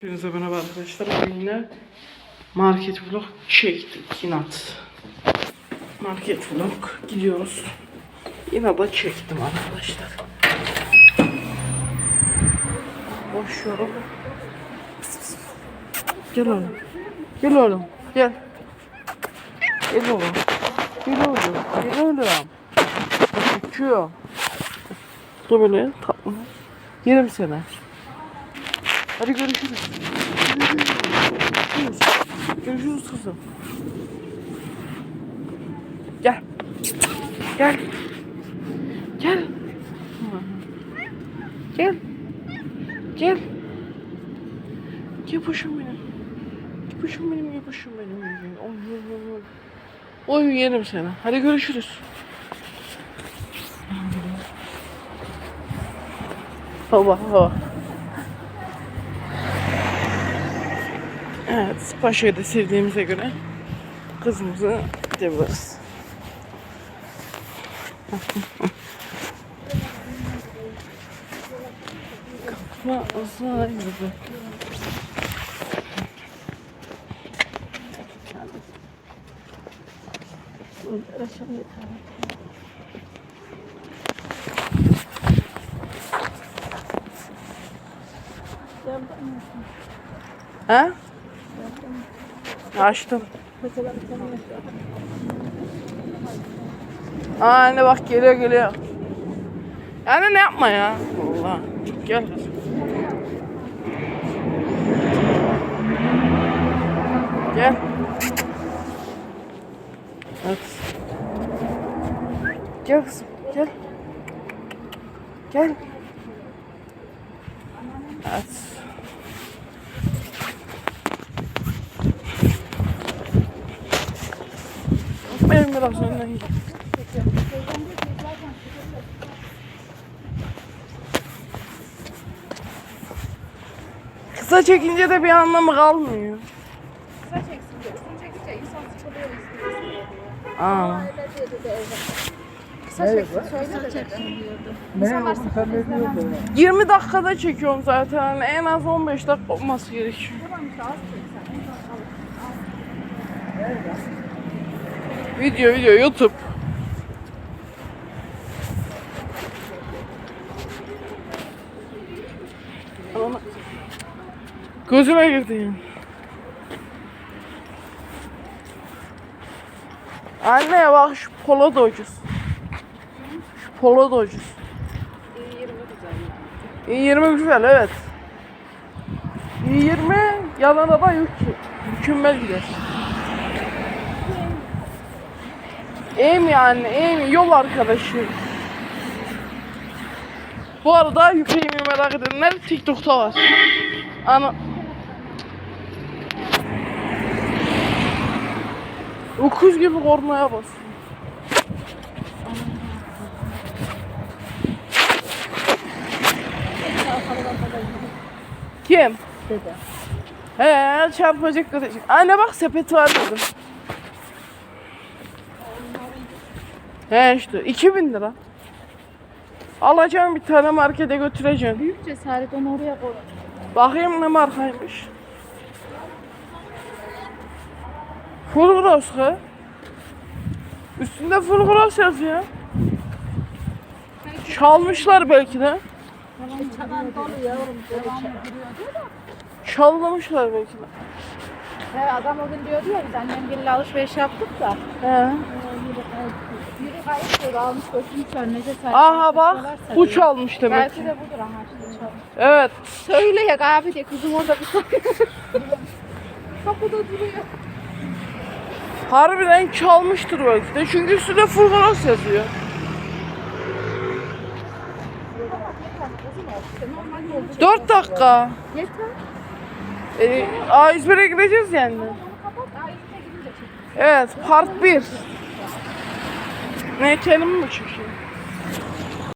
Hepinize merhaba arkadaşlar. Yine market vlog çektik. İnat. Market vlog gidiyoruz. Yine da çektim arkadaşlar. Boş yorum. Gel oğlum. Gel oğlum. Gel. Gel oğlum. Gel oğlum. Gel oğlum. Uçuyor. Dur böyle tatlı. Yerim seni. Hadi görüşürüz. Görüşürüz. Görüşürüz kızım. Gel. Gel. Gel. Gel. Gel. Yapışım benim. Yapışım benim, yapışım benim. Oy, oy, oy, oy. Yerim seni. Hadi görüşürüz. Hava hava. Evet, Paşa'yı da sevdiğimize göre kızımızı gidebiliriz. Kapma uzaydı. Ha? Açtım. Aa, Anne bak geliyor geliyor. Anne ne yapma ya. Allah. Gel. Gel. Evet. Gel kızım. Gel. Gel. Evet. Benim biraz önden. Kısa çekince de bir anlamı kalmıyor. Kısa çeksin diyor. Uzun çekince insan sıkılıyor istiyor. Aa. Kısa çeksin söyle de dedi. İnsanlar sıkılıyor. 20 dakikada çekiyorum zaten. En az 15 dakika olması gerekiyor. Tamam işte az çeksen. En az al. Video video YouTube. Gözüme girdi. Anne bak şu polo da ucuz. Şu polo da ucuz. İyi 20 güzel evet. İyi 20 yanına da yük. Mükemmel gider. Mi yani? Mi? Yol arkadaşı. Bu arada yükleyimi merak edenler TikTok'ta var. Ana... Ukuz gibi kornaya bas. Kim? Dede. He çarpacak kadar. Anne bak sepet var dedim. He işte 2000 lira. Alacağım bir tane markete götüreceğim. Büyük cesaret onu oraya koy. Bakayım ne markaymış. Full gross ha. Üstünde full gross yazıyor. Çalmışlar belki de. Dolu yavrum. Da. Çalmışlar belki de. He adam o gün diyordu ya biz annemgille alışveriş yaptık da. He. Almış cesaret. Aha bak bu çalmış demek Belki ki. de budur ama işte çalmış. Evet. Söyle ya abi de kızım orada bir soruyor. Kapıda duruyor. Harbiden çalmıştır belki de. Çünkü üstünde full gross yazıyor. 4 dakika. Yeter. Ee, A101'e gideceğiz yani. Evet, part 1. Ne kelim mi çekiyor?